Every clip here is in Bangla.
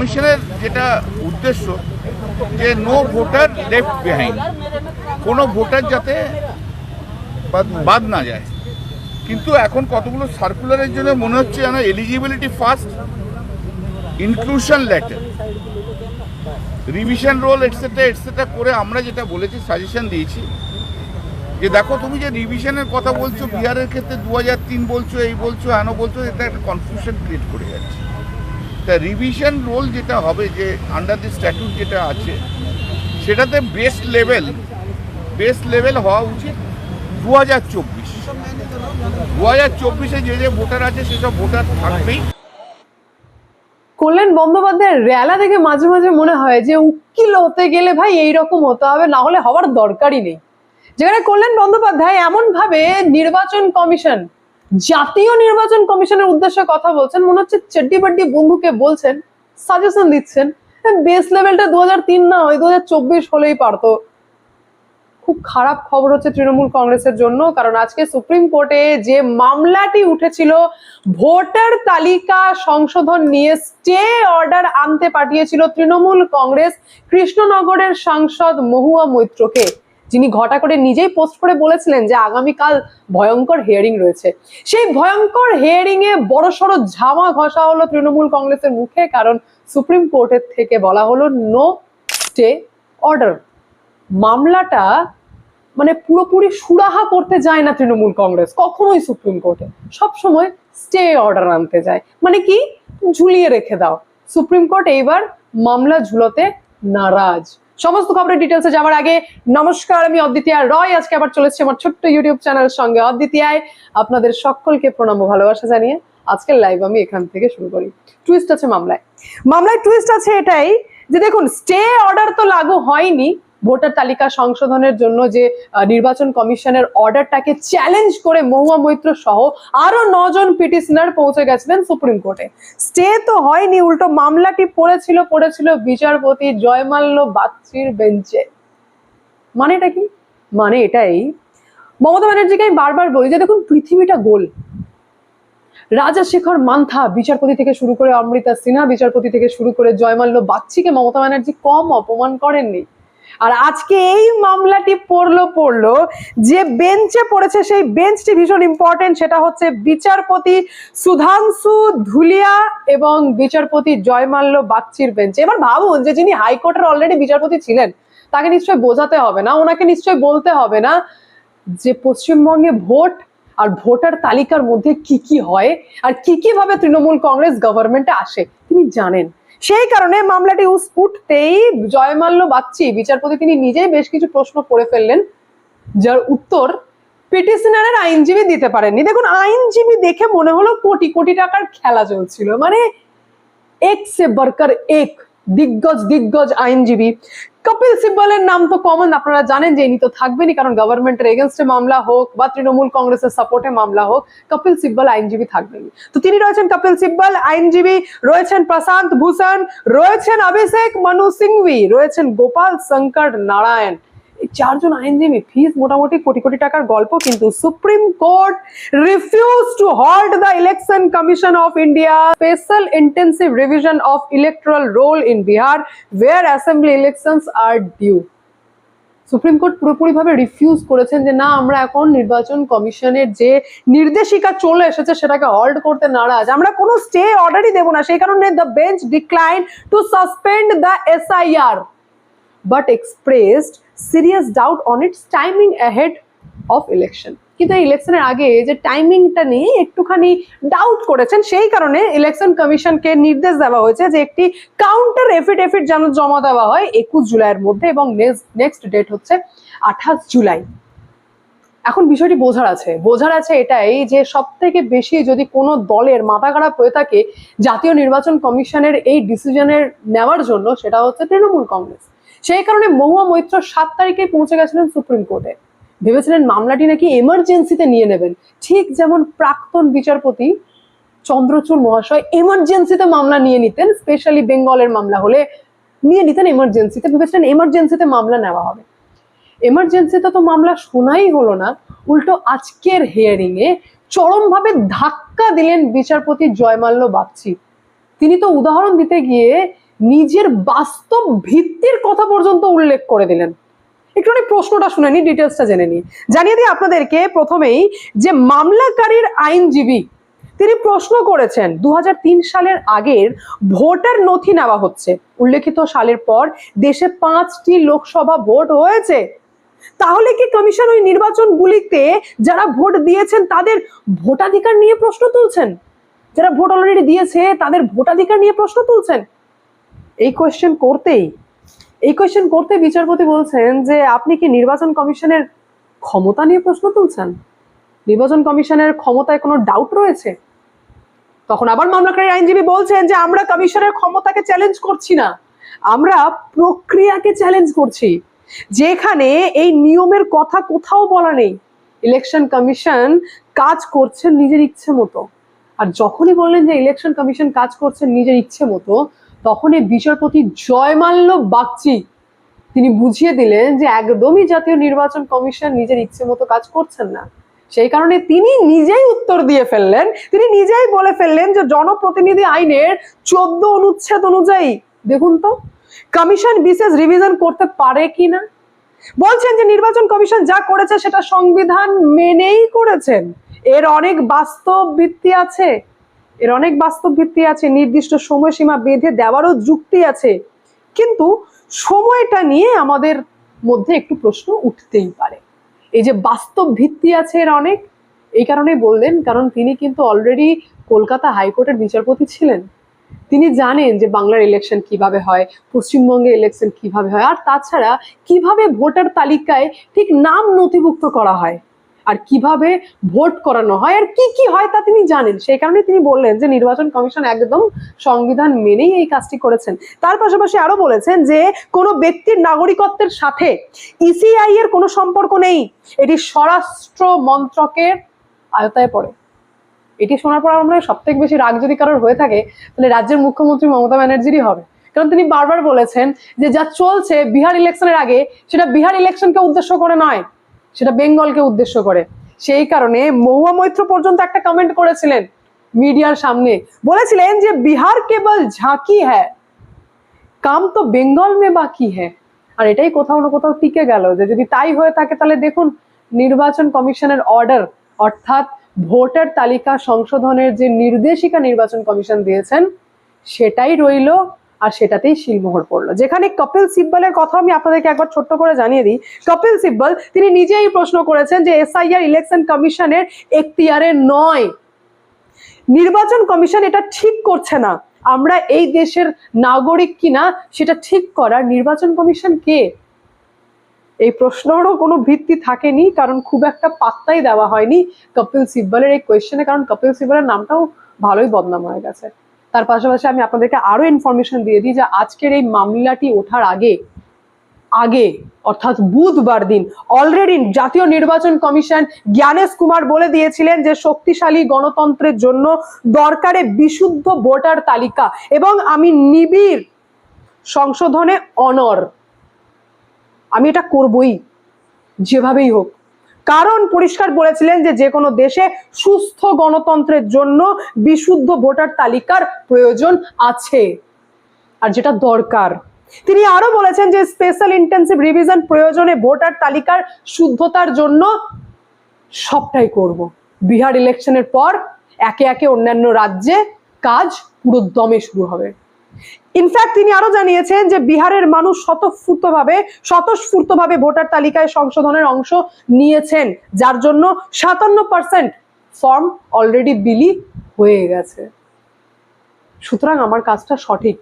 কমিশনের যেটা উদ্দেশ্য যে নো ভোটার লেফট বিহাইন্ড কোনো ভোটার যাতে বাদ- না যায়। কিন্তু এখন কতগুলো সার্কুলারের জন্য মনে হচ্ছে যেন eligibility first inclusion letter revision roll etcetera etcetera করে আমরা যেটা বলেছি সাজেশন দিয়েছি। যে দেখো তুমি যে রিভিশনের কথা বলছো, বিহারের ক্ষেত্রে দু হাজার তিন বলছো, এই বলছো হেন বলছো, এটা একটা কনফিউশন ক্রিয়েট করে যাচ্ছে। তা রিভিশন রোল যেটা হবে, যে আন্ডার দি স্ট্যাটুট যেটা আছে, সেটাতে বেস্ট লেভেল বেস্ট লেভেল হওয়া উচিত দু হাজার চব্বিশ। দু হাজার চব্বিশে যে যে ভোটার আছে, সেসব ভোটার থাকবেই। কল্যাণ বন্দ্যোপাধ্যায়ের রেলা দেখে মাঝে মাঝে মনে হয় যে উকিল হতে গেলে ভাই এইরকম হতে হবে, না হলে হওয়ার দরকারই নেই। যেখানে কল্যাণ বন্দ্যোপাধ্যায় এমন ভাবে নির্বাচন কমিশন জাতীয় নির্বাচন কমিশনের উদ্দেশ্যে কথা বলছেন, মনে হচ্ছে চেড্ডি বাড্ডি বন্ধুকে বলছেন সাজেশন দিচ্ছেন বেস লেভেলটা দু হাজার তিন না হয় দু হাজার চব্বিশ হলেই পারতো। খুব খারাপ খবর হচ্ছে তৃণমূল কংগ্রেসের জন্য, কারণ আজকে সুপ্রিম কোর্টে যে মামলাটি উঠেছিল, ভোটার তালিকা সংশোধন নিয়ে স্টে অর্ডার আনতে পাঠিয়েছিল তৃণমূল কংগ্রেস কৃষ্ণনগরের সাংসদ মহুয়া মৈত্রকে। যিনি ঘটা করে নিজেই পোস্ট করে বলেছিলেন যে আগামীকাল ভয়ঙ্কর হিয়ারিং রয়েছে। সেই ভয়ঙ্কর হিয়ারিং এ বড়সড় ঝামা ঘষা হলো তৃণমূল কংগ্রেসের মুখে, কারণ সুপ্রিম কোর্টের থেকে বলা হলো নো স্টে অর্ডার মামলাটা মানে পুরোপুরি সুরাহা করতে যায় না তৃণমূল কংগ্রেস, কখনোই সুপ্রিম কোর্টে। সবসময় স্টে অর্ডার আনতে যায়। মানে কি? ঝুলিয়ে রেখে দাও। সুপ্রিম কোর্ট এইবার মামলা ঝুলোতে নারাজ। সমস্ত খবরের ডিটেলসে যাওয়ার আগে নমস্কার, আমি অদ্বিতীয়া রয়। আজকে আবার চলেছি আমার ছোট্ট ইউটিউব চ্যানেল সঙ্গে। অদ্বিতীয়ায় আপনাদের সকলকে প্রণাম ভালোবাসা জানিয়ে আজকের লাইভ আমি এখান থেকে শুরু করি। টুইস্ট আছে মামলায়। মামলায় টুইস্ট আছে এটাই যে দেখুন স্টে অর্ডার তো লাগু হয়নি ভোটার তালিকা সংশোধনের জন্য যে নির্বাচন কমিশনের অর্ডারটাকে চ্যালেঞ্জ করে মহুয়া মৈত্র সহ আরও নজন পিটিশনার পৌঁছে গেছিলেন সুপ্রিম কোর্টে। স্টে তো হয়নি, উল্টো মামলাটি পড়েছিল পড়েছিল বিচারপতি জয়মাল্য বাগচির বেঞ্চে। মানেটা কি? মানে এটাই। মমতা ব্যানার্জিকে আমি বারবার বলি যে, দেখুন, পৃথিবীটা গোল। রাজাশেখর মান্থা বিচারপতি থেকে শুরু করে অমৃতা সিনহা বিচারপতি থেকে শুরু করে জয়মাল্য বাগচিকে মমতা ব্যানার্জি কম অপমান করেননি। আর আজকে এই মামলাটি পড়ল পড়ল, যে বেঞ্চে পড়েছে সেই বেঞ্চটি ভীষণ ইম্পর্টেন্ট সেটা হচ্ছে বিচারপতি সুধাংশু ধুলিয়া এবং বিচারপতি জয়মাল্য বাগচির বেঞ্চে। এবার ভাবুন যে যিনি হাইকোর্টের অলরেডি বিচারপতি ছিলেন, তাকে নিশ্চয় বোঝাতে হবে না, ওনাকে নিশ্চয় বলতে হবে না যে পশ্চিমবঙ্গে ভোট আর ভোটার তালিকার মধ্যে কি কি হয় আর কি কি ভাবে তৃণমূল কংগ্রেস গভর্নমেন্টে আসে। তিনি জানেন। সেই কারণে মামলাটি উঠতেই জয়মাল্য বাচ্চি বিচারপতি তিনি নিজেই বেশ কিছু প্রশ্ন করে ফেললেন, যার উত্তর পিটিশনারের আইনজীবী দিতে পারেননি। দেখুন, আইনজীবী দেখে মনে হলো কোটি কোটি টাকার খেলা চলছিল। মানে এক সে বরকার এক, দিগ্গজ দিগ্গজ আইনজীবী। কপিল সিব্বলের নাম তো কমন আপনারা জানেন যে ইনি তো থাকবেনই, কারণ গভর্নমেন্টের এগেনস্টে মামলা হোক বা তৃণমূল কংগ্রেসের সাপোর্টে মামলা হোক, কপিল সিব্বল আইনজীবী থাকবেনই। তো তিনি রয়েছেন কপিল সিব্বল, আইনজীবী, রয়েছেন প্রশান্ত ভূষণ, রয়েছেন অভিষেক মনু সিংভি, রয়েছেন গোপাল শঙ্কর নারায়ণ। চারজন আইনজীবী ফিস মোটামুটি কোটি কোটি টাকার গল্প, কিন্তু Supreme Court refuse to halt the Election Commission of India special intensive revision of electoral roll in Bihar where assembly elections are due Supreme Court পুরোপুরিভাবে রিফিউজ করেছেন যে, না, আমরা এখন নির্বাচন কমিশনের যে নির্দেশিকা চলে এসেছে, সেটাকে হল্ড করতে নারাজ। আমরা কোনো স্টে অর্ডারই দেবো না। সেই কারণে the bench decline to suspend the SIR but expressed serious doubt on its timing ahead of election. কিন্তু এই ইলেকশনের আগে যে টাইমিংটা নিয়ে একটুখানি ডাউট করেছেন, সেই কারণে ইলেকশন কমিশনকে নির্দেশ দেওয়া হয়েছে যে একটি কাউন্টার এফিডেভিট যেন জমা দেওয়া হয় একুশ জুলাইয়ের মধ্যে এবং নেক্সট ডেট হচ্ছে আঠাশ জুলাই। এখন বিষয়টি বোঝার আছে। বোঝার আছে এটাই যে সব থেকে বেশি যদি কোনো দলের মাথা খারাপ হয়ে থাকে, জাতীয় নির্বাচন কমিশনের এই ডিসিশনের নেওয়ার জন্য সেটা হচ্ছে তৃণমূল কংগ্রেস। সেই কারণে মহুয়া মৈত্র সাত তারিখে পৌঁছে গেছিলেন সুপ্রিম কোর্টে। ভেবেছিলেন মামলাটি নাকি এমার্জেন্সিতে নিয়ে নেবেন। ঠিক যেমন প্রাক্তন বিচারপতি চন্দ্রচূড় মহাশয় এমার্জেন্সিতে মামলা নিয়ে নিতেন স্পেশালি বেঙ্গলের মামলা হলে নিয়ে নিতেন এমার্জেন্সিতে ভেবেছিলেন এমার্জেন্সিতে মামলা নেওয়া হবে। এমার্জেন্সিতে তো মামলা শোনাই হলো না। উল্টো আজকের হিয়ারিং এ চরমভাবে ধাক্কা দিলেন বিচারপতি জয়মাল্য বাগচি। তিনি তো উদাহরণ দিতে গিয়ে নিজের বাস্তব ভিত্তির কথা পর্যন্ত উল্লেখ করে দিলেন। একটুখানি প্রশ্নটা শুনে নি ডিটেলসটা জেনে নি জানিয়ে দিই আপনাদেরকে প্রথমেই যে মামলাকারীর আইনজীবী, তিনি প্রশ্ন করেছেন দু হাজার তিন সালের আগের ভোটার নথি নেওয়া হচ্ছে। উল্লেখিত সালের পর দেশে পাঁচটি লোকসভা ভোট হয়েছে। তাহলে কি কমিশন ওই নির্বাচনগুলিতে যারা ভোট দিয়েছেন, তাদের ভোটাধিকার নিয়ে প্রশ্ন তুলছেন? যারা ভোট অলরেডি দিয়েছে, তাদের ভোটাধিকার নিয়ে প্রশ্ন তুলছেন? এই কোয়েশ্চেন করতেই, এই কোয়েশ্চেন করতে বিচারপতি বলছেন যে, আপনি কি নির্বাচন কমিশনের ক্ষমতা নিয়ে প্রশ্ন তুলছেন? নির্বাচন কমিশনের ক্ষমতায় কোনো ডাউট রয়েছে? তখন আবার মামলাকারী আইনজীবী বলছেন যে, আমরা কমিশনের ক্ষমতাকে চ্যালেঞ্জ করছি না। আমরা প্রক্রিয়াকে চ্যালেঞ্জ করছি। যেখানে এই নিয়মের কথা কোথাও বলা নেই। ইলেকশন কমিশন কাজ করছেন নিজের ইচ্ছে মতো। আর যখনই বললেন যে ইলেকশন কমিশন কাজ করছেন নিজের ইচ্ছে মতো তখনই বিচারপতি জয়মাল্য বাগচি তিনি বুঝিয়ে দিলেন যে একদমই জাতীয় নির্বাচন কমিশন নিজের ইচ্ছে মতো কাজ করছেন না। সেই কারণে তিনি নিজেই উত্তর দিয়ে ফেললেন। তিনি নিজেই বলে ফেললেন যে জনপ্রতিনিধি আইনের চোদ্দ অনুচ্ছেদ অনুযায়ী, দেখুন তো, কমিশন বিশেষ রিভিশন করতে পারে কি না বলছেন যে নির্বাচন কমিশন যা করেছে সেটা সংবিধান মেনেই করেছেন। এর অনেক বাস্তব ভিত্তি আছে। এর অনেক বাস্তব ভিত্তি আছে, নির্দিষ্ট সময়সীমা বেঁধে দেওয়ারও যুক্তি আছে। কিন্তু সময়টা নিয়ে আমাদের মধ্যে একটু প্রশ্ন উঠতেই পারে। এই যে বাস্তব ভিত্তি আছে এর অনেক, এই কারণেই বললেন, কারণ তিনি কিন্তু অলরেডি কলকাতা হাইকোর্টের বিচারপতি ছিলেন। তিনি জানেন যে বাংলার ইলেকশন কীভাবে হয়, পশ্চিমবঙ্গে ইলেকশন কীভাবে হয়, আর তাছাড়া কীভাবে ভোটার তালিকায় ঠিক নাম নথিভুক্ত করা হয়। আর কীভাবে ভোট করানো হয় আর কি কি হয় তা তিনি জানেন। সেই কারণে তিনি বললেন যে নির্বাচন কমিশন একদম সংবিধান মেনেই এই কাজটি করেছেন। তার পাশাপাশি আরও বলেছেন যে কোনো ব্যক্তির নাগরিকত্বের সাথে ইসিআই এর কোনো সম্পর্ক নেই। এটি স্বরাষ্ট্র মন্ত্রকের আয়তায় পড়ে। এটি শোনার পর আমরা সব থেকে বেশি রাগ যদি কারোর হয়ে থাকে, তাহলে রাজ্যের মুখ্যমন্ত্রী মমতা ব্যানার্জিরই হবে। কারণ তিনি বারবার বলেছেন যে যা চলছে বিহার ইলেকশনের আগে, সেটা বিহার ইলেকশনকে উদ্দেশ্য করে নয়। সেটা বেঙ্গলকে উদ্দেশ্য করে। সেই কারণে মহুয়া মৈত্র পর্যন্ত একটা কমেন্ট করেছিলেন মিডিয়ার সামনে। বলেছিলেন যে, বিহার কেবল ঝাঁকি হ্যাঁ কাম তো বেঙ্গল মে বাকি হ্যাঁ আর এটাই কোথাও না কোথাও টিকে গেল যে, যদি তাই হয়ে থাকে, তাহলে দেখুন নির্বাচন কমিশনের অর্ডার অর্থাৎ ভোটার তালিকা সংশোধনের যে নির্দেশিকা নির্বাচন কমিশন দিয়েছেন, সেটাই রইল আর সেটাতেই শিলমোহর পড়ল। যেখানে কপিল সিব্বলের কথা আমি আপনাদেরকে একবার ছোট্ট করে জানিয়ে দিই, কপিল সিব্বল তিনি নিজেই প্রশ্ন করেছেন যে এসআইআর ইলেকশন কমিশনের এখতিয়ারে নয়। নির্বাচন কমিশন এটা ঠিক করছে না। আমরা এই দেশের নাগরিক কিনা সেটা ঠিক করার নির্বাচন কমিশন কে? এই প্রশ্নেরও কোনো ভিত্তি থাকেনি, কারণ খুব একটা পাত্তাই দেওয়া হয়নি কপিল সিব্বলের এই কোয়েশ্চেনে কারণ কপিল সিব্বলের নামটাও ভালোই বদনাম হয়ে গেছে। তার পাশাপাশি আমি আপনাদেরকে আরও ইনফরমেশন দিয়ে দিই যে আজকের এই মামলাটি ওঠার আগে আগে, অর্থাৎ বুধবার দিন অলরেডি জাতীয় নির্বাচন কমিশন জ্ঞানেশ কুমার বলে দিয়েছিলেন যে শক্তিশালী গণতন্ত্রের জন্য দরকারে বিশুদ্ধ ভোটার তালিকা এবং আমি নিবিড় সংশোধনে অনর আমি এটা করবই, যেভাবেই হোক। কারণ পরিষ্কার বলেছিলেন যে যে কোনো দেশে সুস্থ গণতন্ত্রের জন্য বিশুদ্ধ ভোটার তালিকার প্রয়োজন আছে আর যেটা দরকার। তিনি আরও বলেছেন যে স্পেশাল ইন্টেন্সিভ রিভিশন প্রয়োজনে ভোটার তালিকার শুদ্ধতার জন্য সবটাই করব। বিহার ইলেকশনের পর একে একে অন্যান্য রাজ্যে কাজ পুরো দমে শুরু হবে। ইনফ্যাক্ট তিনি আরও জানিয়েছেন যে বিহারের মানুষ স্বতঃস্ফূর্তভাবে স্বতঃস্ফূর্তভাবে ভোটার তালিকায় সংশোধনের অংশ নিয়েছেন, যার জন্য সাতান্ন পার্সেন্ট ফর্ম অলরেডি বিলি হয়ে গেছে। সুতরাং আমার কাজটা সঠিক।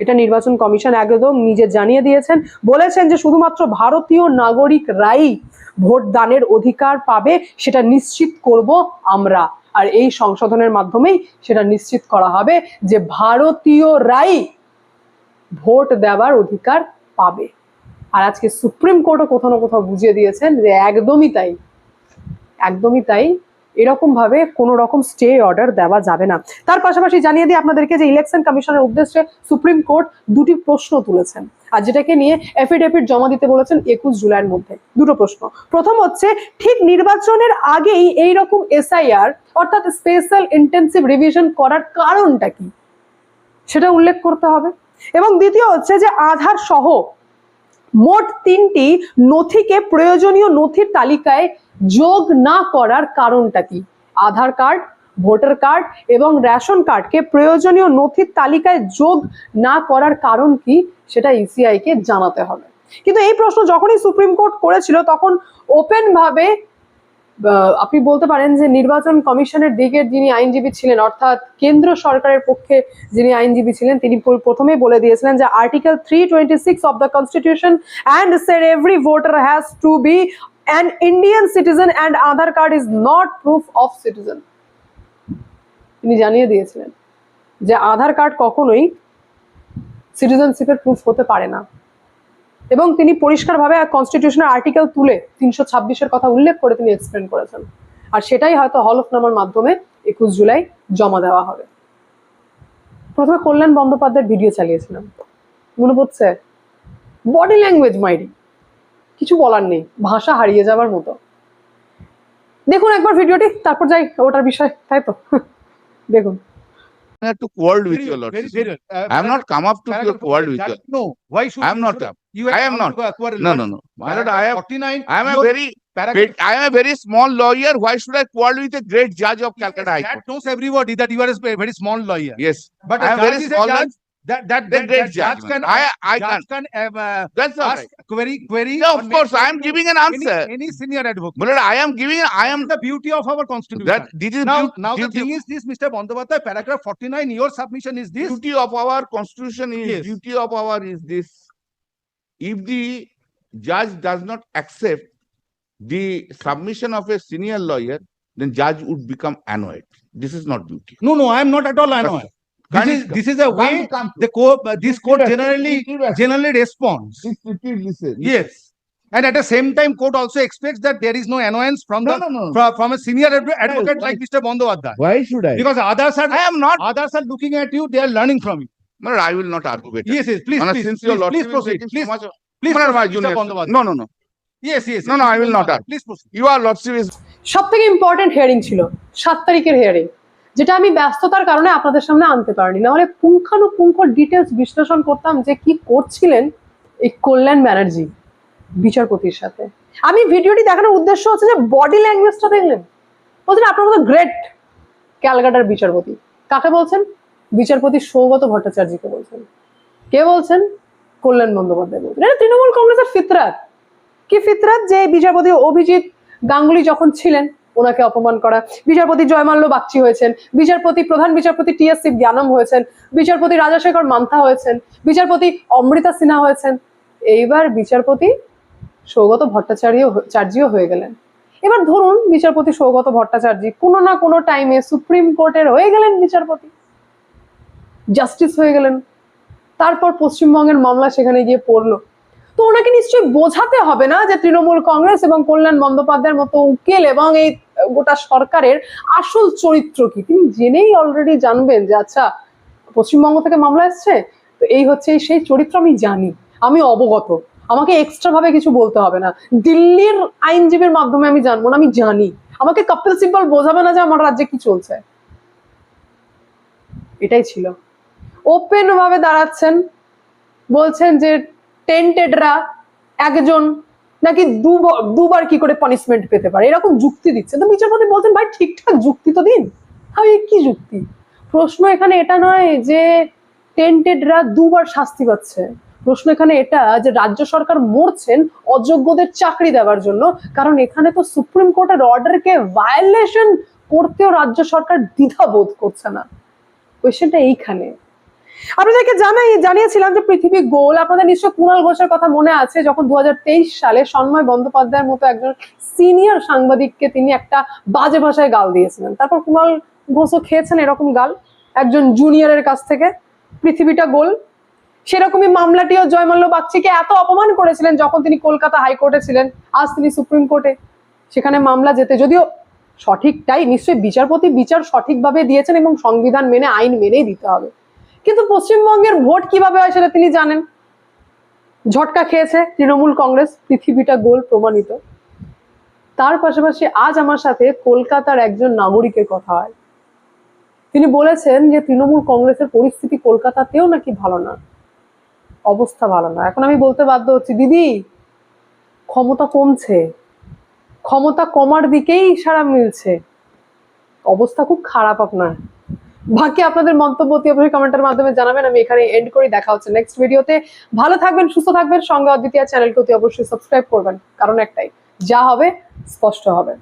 এটা নির্বাচন কমিশন একদম নিজে জানিয়ে দিয়েছেন। বলেছেন যে শুধুমাত্র ভারতীয় নাগরিকরাই ভোট দানের অধিকার পাবে, সেটা নিশ্চিত করব আমরা। আর এই সংশোধনের মাধ্যমেই সেটা নিশ্চিত করা হবে যে ভারতীয়রাই ভোট দেওয়ার অধিকার পাবে। আর আজকে সুপ্রিম কোর্টও কোথাও না কোথাও বুঝিয়ে দিয়েছেন যে একদমই তাই একদমই তাই এরকম ভাবে কোনো রকম স্টে অর্ডার দেওয়া যাবে না। তার পাশাপাশি জানিয়ে দিই আপনাদেরকে যে ইলেকশন কমিশনের উদ্দেশ্যে সুপ্রিম কোর্ট দুটি প্রশ্ন তুলেছেন। আর যেটাকে নিয়ে এফিডেভিট জমা দিতে বলেছেন একুশ জুলাইয়ের মধ্যে। দুটো প্রশ্ন। প্রথম হচ্ছে, ঠিক নির্বাচনের আগেই এই রকম এসআইআর অর্থাৎ স্পেশাল ইন্টেন্সিভ রিভিশন করার কারণটা কি? সেটা উল্লেখ করতে হবে। এবং দ্বিতীয় হচ্ছে যে আধার সহ মোট তিনটি নথিকে প্রয়োজনীয় নথির তালিকায় যোগ না করার কারণটা কি? আধার কার্ড ভোটার কার্ড এবং রেশন কার্ডকে প্রয়োজনীয় নথির তালিকায় যোগ না করার কারণ কি সেটা ইসিআই কে জানাতে হবে। কিন্তু এই প্রশ্ন যখনই সুপ্রিম কোর্ট করেছিল তখন ওপেন ভাবে আহ, আপনি বলতে পারেন যে নির্বাচন কমিশনের দিকের যিনি আইনজীবী ছিলেন অর্থাৎ কেন্দ্র সরকারের পক্ষে যিনি আইনজীবী ছিলেন তিনি প্রথমেই বলে দিয়েছিলেন যে article three twenty six of the constitution and said every voter has to be an Indian citizen and Aadhaar card is not proof of citizen তিনি জানিয়ে দিয়েছিলেন যে আধার কার্ড কখনোই সিটিজেনশিপের প্রুফ হতে পারে না। এবং তিনি পরিষ্কারভাবে কনস্টিটিউশনের আর্টিকেল তুলে তিনশো ছাব্বিশের কথা উল্লেখ করে তিনি এক্সপ্লেন করেছেন। আর সেটাই হয়তো হলফনামার মাধ্যমে একুশ জুলাই জমা দেওয়া হবে। প্রথমে কল্যাণ বন্দ্যোপাধ্যায়ের ভিডিও চালিয়েছিলাম মনে পড়ছে? বডি ল্যাঙ্গুয়েজ মাইরি কিছু বলার নেই ভাষা হারিয়ে যাবার মতো দেখুন একবার ভিডিওটি তারপর যাই ওটার বিষয় তাই তো দেখুন I have to quarrel with very well. Uh, I have not come up to your quarrel with you. No, why should? I am not up. You I am not. a. No, no, no. My lord, I am. I am a very, paragraph- I am a very small lawyer. Why should I quarrel with a great judge of Calcutta High That Court? knows everybody that you are a very small lawyer. Yes, But I a am very a small judge. That, that, the that, that judge. can, I, I judge can. uh, That's all ask right. query, query. Or of course, I am giving an answer. Any senior advocate. Lord, I am giving, I am, the beauty of our constitution. that, this is now, now the thing is this, Mr. Bandyopadhyay, paragraph forty-nine, your submission is this. beauty of our constitution is, Yes. beauty of our is this. If the judge does not accept the submission of a senior lawyer, then judge would become annoyed. This is not beauty. No, no, I am not at all annoyed. This is, this is a way the court, uh, this court Please, generally, please, please, generally responds. please, please, please listen. Yes. And at the same time, court also expects that there is no annoyance from No, the, no, no. from, from a senior advo- advocate why- like Mr. Bandyopadhyay. Why should I? Because others are, I am not, others are looking at you, they are learning from you. lord, I will not argue better. Yes, yes, please, please, since please, your lordship please proceed, making so please, much please proceed, Mr. junior- No, no, no. Yes, yes. No, no, I will not argue. Please proceed. Your lordship is সব থেকে ইম্পর্টেন্ট হিয়ারিং ছিল সাত তারিখের হিয়ারিং যেটা আমি ব্যস্ততার কারণে আপনাদের সামনে আনতে পারিনি। নাহলে পুঙ্খানুপুঙ্খ ডিটেলস বিশ্লেষণ করতাম যে কি করছিলেন এই কল্যাণ ব্যানার্জি, বিচারপতির সাথে। আমি ভিডিওটি দেখানোর উদ্দেশ্য হচ্ছে যে বডি ল্যাঙ্গুয়েজটা দেখলেন। বলছেন, আপনার মতো গ্রেট ক্যালকাটার বিচারপতি। কাকে বলছেন? বিচারপতি সৌগত ভট্টাচার্যকে বলছেন। কে বলছেন? কল্যাণ বন্দ্যোপাধ্যায় বলছেন। এটা তৃণমূল কংগ্রেসের ফিতরাত। কি ফিতরাত? যে বিচারপতি অভিজিৎ গাঙ্গুলি যখন ছিলেন ওনাকে অপমান করা। বিচারপতি জয়মাল্য বাগচি হয়েছেন। বিচারপতি, প্রধান বিচারপতি টি টিএসসি জ্ঞানম হয়েছেন। বিচারপতি রাজাশেখর মান্থা হয়েছেন। বিচারপতি অমৃতা সিনহা হয়েছেন। এইবার বিচারপতি সৌগত ভট্টাচার্য হয়ে গেলেন। এবার ধরুন বিচারপতি সৌগত ভট্টাচার্য কোনো না কোনো টাইমে সুপ্রিম কোর্টের হয়ে গেলেন বিচারপতি। জাস্টিস হয়ে গেলেন। তারপর পশ্চিমবঙ্গের মামলা সেখানে গিয়ে পড়ল। তো ওনাকে নিশ্চয়ই বোঝাতে হবে না যে তৃণমূল কংগ্রেস এবং কল্যাণ বন্দ্যোপাধ্যায়ের মতো উকিল এবং এই গোটা সরকারের আসল চরিত্র কি? তিনি জেনেই অলরেডি জানবেন যে আচ্ছা পশ্চিমবঙ্গ থেকে মামলা এসছে, তো এই হচ্ছে সেই চরিত্র আমি জানি, আমি অবগত। আমাকে এক্সট্রা ভাবে কিছু বলতে হবে না। দিল্লির আইনজীবীর মাধ্যমে আমি জানব না, আমি জানি। আমাকে কপিল সিব্বল বোঝাবে না যে আমার রাজ্যে কি চলছে। এটাই ছিল। ওপেন ভাবে দাঁড়াচ্ছেন, বলছেন যে টেন্টেডরা একজন নাকি দুব- দুবার কি করে পানিশমেন্ট পেতে পারে? এরকম যুক্তি দিচ্ছে। তো বিচারপতি বলছেন, ভাই, ঠিকঠাক যুক্তি তো দিন। আমি কি যুক্তি? প্রশ্ন এখানে এটা নয় যে টেন্টেডরা দুবার শাস্তি পাচ্ছে। প্রশ্ন এখানে এটা যে রাজ্য সরকার মরছেন অযোগ্যদের চাকরি দেওয়ার জন্য। কারণ এখানে তো সুপ্রিম কোর্টের অর্ডারকে ভায়োলেশন করতেও রাজ্য সরকার দ্বিধা বোধ করছে না। কোয়েশ্চেনটা এইখানে। আপনাদেরকে জানাই, জানিয়েছিলাম যে পৃথিবী গোল। আপনাদের নিশ্চয় কুণাল ঘোষের কথা মনে আছে, যখন দু হাজার তেইশ সালে সন্ময় বন্দ্যোপাধ্যায়ের মতো একজন সিনিয়র সাংবাদিককে তিনি একটা বাজে ভাষায় গাল দিয়েছিলেন। তারপর কুণাল ঘোষও খেয়েছেন এরকম গাল, একজন জুনিয়রের কাছ থেকে। পৃথিবীটা গোল। সেরকমই মামলাটিও জয়মাল্য বাগচিকে এত অপমান করেছিলেন যখন তিনি কলকাতা হাইকোর্টে ছিলেন, আজ তিনি সুপ্রিম কোর্টে। সেখানে মামলা যেতে যদিও সঠিকটাই, নিশ্চয়ই বিচারপতি বিচার সঠিকভাবে দিয়েছেন এবং সংবিধান মেনে, আইন মেনেই দিতে হবে। কিন্তু পশ্চিমবঙ্গের ভোট কীভাবে হয় সেটা তিনি জানেন। ঝটকা খেয়েছে তৃণমূল কংগ্রেস, পৃথিবীটা গোল প্রমাণিত। তার পাশাপাশি আজ আমার সাথে কলকাতার একজন নাগরিকের কথা হয়। তিনি বলেছেন যে তৃণমূল কংগ্রেসের পরিস্থিতি কলকাতাতেও নাকি ভালো না। অবস্থা ভালো না। এখন আমি বলতে বাধ্য হচ্ছি, দিদি, ক্ষমতা কমছে। ক্ষমতা কমার দিকেই ইশারা মিলছে। অবস্থা খুব খারাপ আপনার। বাকি আপনাদের মন্তব্য অতি অবশ্যই কমেন্টের মাধ্যমে জানাবেন। আমি এখানে এন্ড করি। দেখা হচ্ছে নেক্সট ভিডিওতে ভালো থাকবেন, সুস্থ থাকবেন। সঙ্গে অদ্বিতীয় চ্যানেলকে অতি অবশ্যই সাবস্ক্রাইব করবেন। কারণ একটাই, যা হবে, স্পষ্ট হবে।